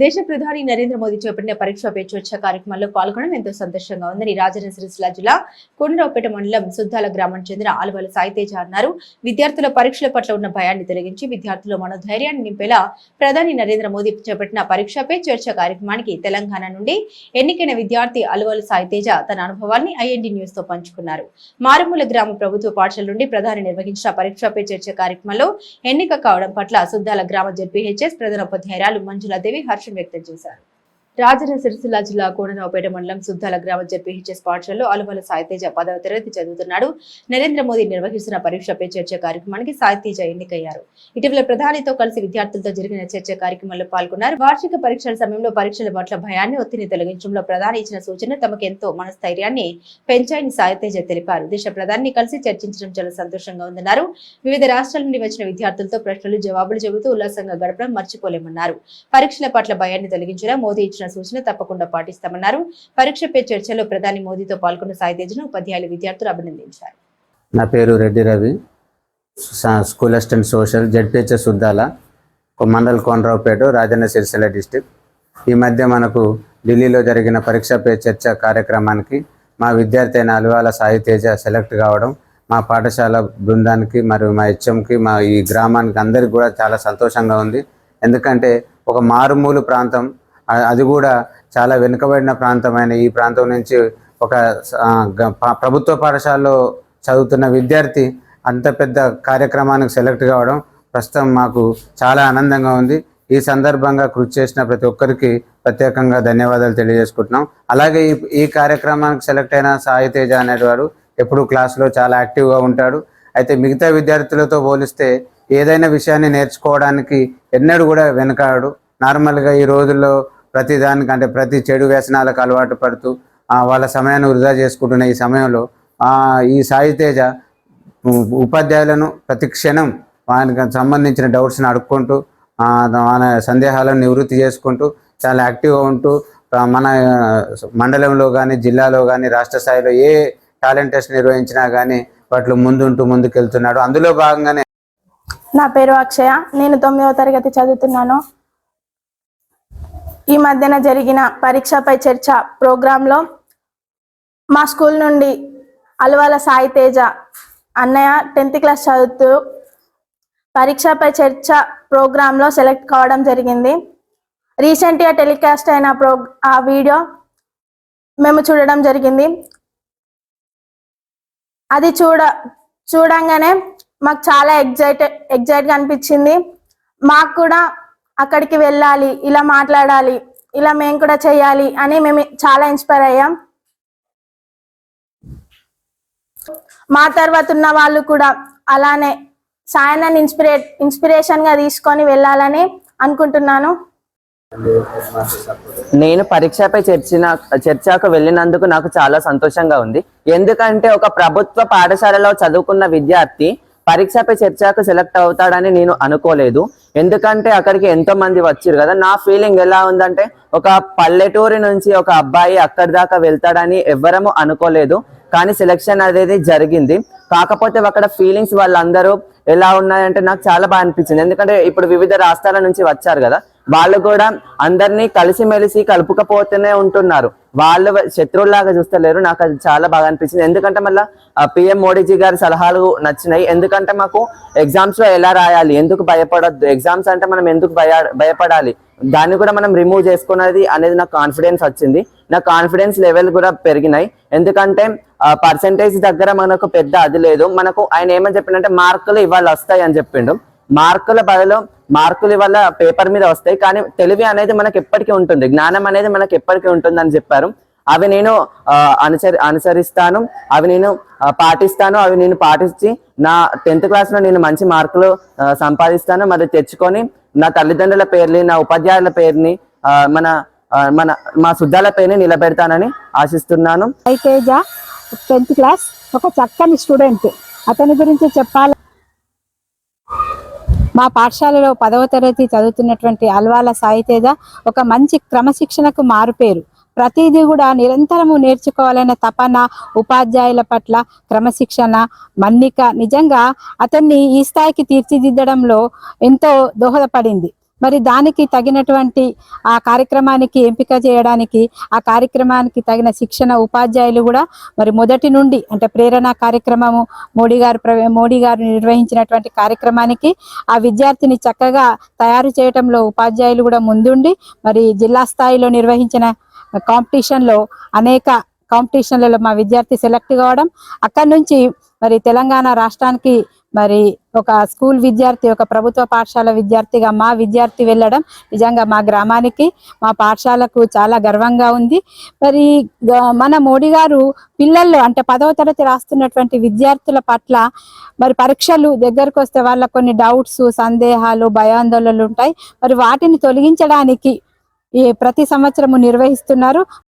దేశ ప్రధాని నరేంద్ర మోదీ చేపట్టిన పరీక్ష పే చర్చ కార్యక్రమంలో పాల్గొనడం ఎంతో సంతోషంగా ఉందని రాజన్న సిరిసిల్ల జిల్లా కొండరావుపేట మండలం సుద్దాల గ్రామానికి చెందిన ఆలువల సాయితేజ అన్నారు. విద్యార్థుల పరీక్షల పట్ల ఉన్న భయాన్ని తొలగించి విద్యార్థుల మనోధైర్యాన్ని నింపేలా ప్రధాని నరేంద్ర మోదీ చేపట్టిన పరీక్ష పే చర్చ కార్యక్రమానికి తెలంగాణ నుండి ఎన్నికైన విద్యార్థి అలువల సాయితేజ తన అనుభవాన్ని ఐఎన్డి న్యూస్తో పంచుకున్నారు. మారుమూల గ్రామ ప్రభుత్వ పాఠశాల నుండి ప్రధాని నిర్వహించిన పరీక్ష పే చర్చ కార్యక్రమంలో ఎన్నిక కావడం పట్ల సుద్దాల గ్రామ జడ్పీహెచ్ఎస్ ప్రధానోపాధ్యాయురాలు మంజులాదేవి హర్ష వ్యక్తం చేశారు. రాజన్న సిరిసిల్ల జిల్లా కోనరావుపేట మండలం సుద్దాల గ్రామ జడ్పీహెచ్ఎస్ పాఠశాలలో అలువల సాయితేజ పదవ తరగతి చదువుతున్నాడు. నరేంద్ర మోదీ నిర్వహిస్తున్న పరీక్ష పే చర్చ కార్యక్రమానికి సాయితేజ ఎన్నికయ్యారు. ఇటీవల ప్రధానితో కలిసి విద్యార్థులతో జరిగిన చర్చ కార్యక్రమంలో పాల్గొన్నారు. వార్షిక పరీక్షల సమయంలో పరీక్షల పట్ల భయాన్ని ఒత్తిడి తొలగించడంలో ప్రధాని ఇచ్చిన సూచన తమకు ఎంతో మనస్థైర్యాన్ని పెంచాయని సాయితేజ తెలిపారు. దేశ ప్రధాని కలిసి చర్చించడం చాలా సంతోషంగా ఉందన్నారు. వివిధ రాష్ట్రాల నుండి వచ్చిన విద్యార్థులతో ప్రశ్నలు జవాబులు చెబుతూ ఉల్లాసంగా గడపడం మర్చిపోలేమన్నారు. పరీక్షల పట్ల భయాన్ని తొలగించేలా మోదీ ఇచ్చిన సూచన తప్పకుండా పాటిస్తామన్నారు. పరీక్ష పే చర్చలో ప్రధాని మోదీతో పాల్గొన్న సాయితేజ్ను ఉపాధ్యాయులు విద్యార్థులు అభినందించారు. నా పేరు Reddy Ravi. School assistant social ZPHS Suddala mandal Konaraopet Rajanna Sircilla district ఈ మధ్య మనకు ఢిల్లీలో జరిగిన పరీక్ష పే చర్చ కార్యక్రమానికి మా విద్యార్థి అయిన అలివాల సాయి తేజ సెలెక్ట్ కావడం మా పాఠశాల బృందానికి మరియు మా హెచ్ఎంకి మా ఈ గ్రామానికి అందరికి కూడా చాలా సంతోషంగా ఉంది. ఎందుకంటే ఒక మారుమూలు ప్రాంతం అది కూడా చాలా వెనుకబడిన ప్రాంతమైన ఈ ప్రాంతం నుంచి ఒక ప్రభుత్వ పాఠశాలలో చదువుతున్న విద్యార్థి అంత పెద్ద కార్యక్రమానికి సెలెక్ట్ కావడం ప్రస్తుతం మాకు చాలా ఆనందంగా ఉంది. ఈ సందర్భంగా కృషి చేసిన ప్రతి ఒక్కరికి ప్రత్యేకంగా ధన్యవాదాలు తెలియజేసుకుంటున్నాం. అలాగే ఈ ఈ కార్యక్రమానికి సెలెక్ట్ అయిన సాయి తేజ అనేవాడు ఎప్పుడు క్లాస్లో చాలా యాక్టివ్గా ఉంటాడు. అయితే మిగతా విద్యార్థులతో పోలిస్తే ఏదైనా విషయాన్ని నేర్చుకోవడానికి ఎన్నడూ కూడా వెనకాడు. నార్మల్గా ఈ రోజుల్లో ప్రతి దానికంటే ప్రతి చెడు వ్యసనాలకు అలవాటు పడుతూ వాళ్ళ సమయాన్ని వృధా చేసుకుంటున్న ఈ సమయంలో ఈ సాయి తేజ ఉపాధ్యాయులను ప్రతి క్షణం వానికి సంబంధించిన డౌట్స్ని అడుక్కుంటూ మన సందేహాలను నివృత్తి చేసుకుంటూ చాలా యాక్టివ్గా ఉంటూ మన మండలంలో కానీ జిల్లాలో కానీ రాష్ట్ర స్థాయిలో ఏ టాలెంట్ టెస్ట్ నిర్వహించినా కానీ వాటిలో ముందుంటూ ముందుకెళ్తున్నాడు. అందులో భాగంగానే నా పేరు అక్షయ. నేను తొమ్మిదవ తరగతి చదువుతున్నాను. ఈ మధ్యన జరిగిన పరీక్షపై చర్చ ప్రోగ్రాంలో మా స్కూల్ నుండి అలవాల సాయి తేజ అన్నయ్య టెన్త్ క్లాస్ చదువుతూ పరీక్షపై చర్చ ప్రోగ్రాంలో సెలెక్ట్ కావడం జరిగింది. రీసెంట్గా టెలికాస్ట్ అయిన ప్రో ఆ వీడియో మేము చూడడం జరిగింది. అది చూడ చూడంగానే మాకు చాలా ఎగ్జైట్ ఎగ్జైట్గా అనిపించింది. మాకు కూడా అక్కడికి వెళ్ళాలి ఇలా మాట్లాడాలి ఇలా మేము కూడా చేయాలి అని మేము చాలా ఇన్స్పైర్ అయ్యాం. మా తర్వాత ఉన్న వాళ్ళు కూడా అలానే సాయనాన్ని ఇన్స్పిరే ఇన్స్పిరేషన్గా తీసుకొని వెళ్ళాలని అనుకుంటున్నాను. నేను పరీక్షపై చర్చిన చర్చకు వెళ్ళినందుకు నాకు చాలా సంతోషంగా ఉంది. ఎందుకంటే ఒక ప్రభుత్వ పాఠశాలలో చదువుకున్న విద్యార్థి పరీక్షపై చర్చకు సెలెక్ట్ అవుతాడని నేను అనుకోలేదు. ఎందుకంటే అక్కడికి ఎంతో మంది వచ్చారు కదా. నా ఫీలింగ్ ఎలా ఉందంటే ఒక పల్లెటూరి నుంచి ఒక అబ్బాయి అక్కడి దాకా వెళ్తాడని ఎవ్వరము అనుకోలేదు. కానీ సెలెక్షన్ అనేది జరిగింది. కాకపోతే అక్కడ ఫీలింగ్స్ వాళ్ళందరూ ఎలా ఉన్నాయంటే నాకు చాలా బాగా అనిపించింది. ఎందుకంటే ఇప్పుడు వివిధ రాష్ట్రాల నుంచి వచ్చారు కదా. వాళ్ళు కూడా అందరినీ కలిసిమెలిసి కలుపుకపోతూనే ఉంటున్నారు. వాళ్ళు శత్రువులాగా చూస్తలేరు. నాకు అది చాలా బాగా అనిపించింది. ఎందుకంటే మళ్ళీ పిఎం మోడీజీ గారి సలహాలు నచ్చినాయి. ఎందుకంటే మాకు ఎగ్జామ్స్లో ఎలా రాయాలి ఎందుకు భయపడద్దు? ఎగ్జామ్స్ అంటే మనం ఎందుకు భయ భయపడాలి? దాన్ని కూడా మనం రిమూవ్ చేసుకున్నది అనేది నాకు కాన్ఫిడెన్స్ వచ్చింది. నా కాన్ఫిడెన్స్ లెవెల్ కూడా పెరిగినాయి. ఎందుకంటే పర్సంటేజ్ దగ్గర మనకు పెద్ద అది లేదు. మనకు ఆయన ఏమని చెప్పిండంటే మార్కులు ఇవాళ వస్తాయి అని చెప్పిండు. మార్కుల బదులు మార్కులు వల్ల పేపర్ మీద వస్తాయి. కానీ తెలివి అనేది మనకి ఎప్పటికీ ఉంటుంది. జ్ఞానం అనేది మనకి ఎప్పటికీ ఉంటుంది అని చెప్పారు. అవి నేను ఆ, అనుసరి అనుసరిస్తాను. అవి నేను పాటిస్తాను. అవి నేను పాటించి నా టెన్త్ క్లాస్లో నేను మంచి మార్కులు సంపాదిస్తాను. మరి తెచ్చుకొని నా తల్లిదండ్రుల పేర్ని నా ఉపాధ్యాయుల పేరుని మన మన మా శుద్ధాల పేరుని నిలబెడతానని ఆశిస్తున్నాను. అయితే టెన్త్ క్లాస్ ఒక చక్కని స్టూడెంట్. అతని గురించి చెప్పాలి మా పాఠశాలలో పదవ తరగతి చదువుతున్నటువంటి అల్వాల సాయితేజ ఒక మంచి క్రమశిక్షణకు మారుపేరు. ప్రతిదీ కూడా నిరంతరము నేర్చుకోవాలనే తపన ఉపాధ్యాయుల పట్ల క్రమశిక్షణ మన్నిక. నిజంగా అతన్ని ఈ స్థాయికి తీర్చిదిద్దడంలో ఎంతో దోహదపడింది. మరి దానికి తగినటువంటి ఆ కార్యక్రమానికి ఎంపిక చేయడానికి ఆ కార్యక్రమానికి తగిన శిక్షణ ఉపాధ్యాయులు కూడా మరి మొదటి నుండి అంటే ప్రేరణ కార్యక్రమము మోడీ గారు మోడీ గారు నిర్వహించినటువంటి కార్యక్రమానికి ఆ విద్యార్థిని చక్కగా తయారు చేయటంలో ఉపాధ్యాయులు కూడా ముందుండి మరి జిల్లా స్థాయిలో నిర్వహించిన కాంపిటీషన్లో అనేక కాంపిటీషన్లలో మా విద్యార్థి సెలెక్ట్ కావడం అక్కడి నుంచి మరి తెలంగాణ రాష్ట్రానికి మరి ఒక స్కూల్ విద్యార్థి ఒక ప్రభుత్వ పాఠశాల విద్యార్థిగా మా విద్యార్థి వెళ్ళడం నిజంగా మా గ్రామానికి మా పాఠశాలకు చాలా గర్వంగా ఉంది. మరి మన మోడీ గారు పిల్లలు అంటే పదవ తరగతి రాస్తున్నటువంటి విద్యార్థుల పట్ల మరి పరీక్షలు దగ్గరకు వస్తే వాళ్ళ కొన్ని డౌట్స్ సందేహాలు భయాందోళనలు ఉంటాయి. మరి వాటిని తొలగించడానికి ఈ ప్రతి సంవత్సరము నిర్వహిస్తున్నారు.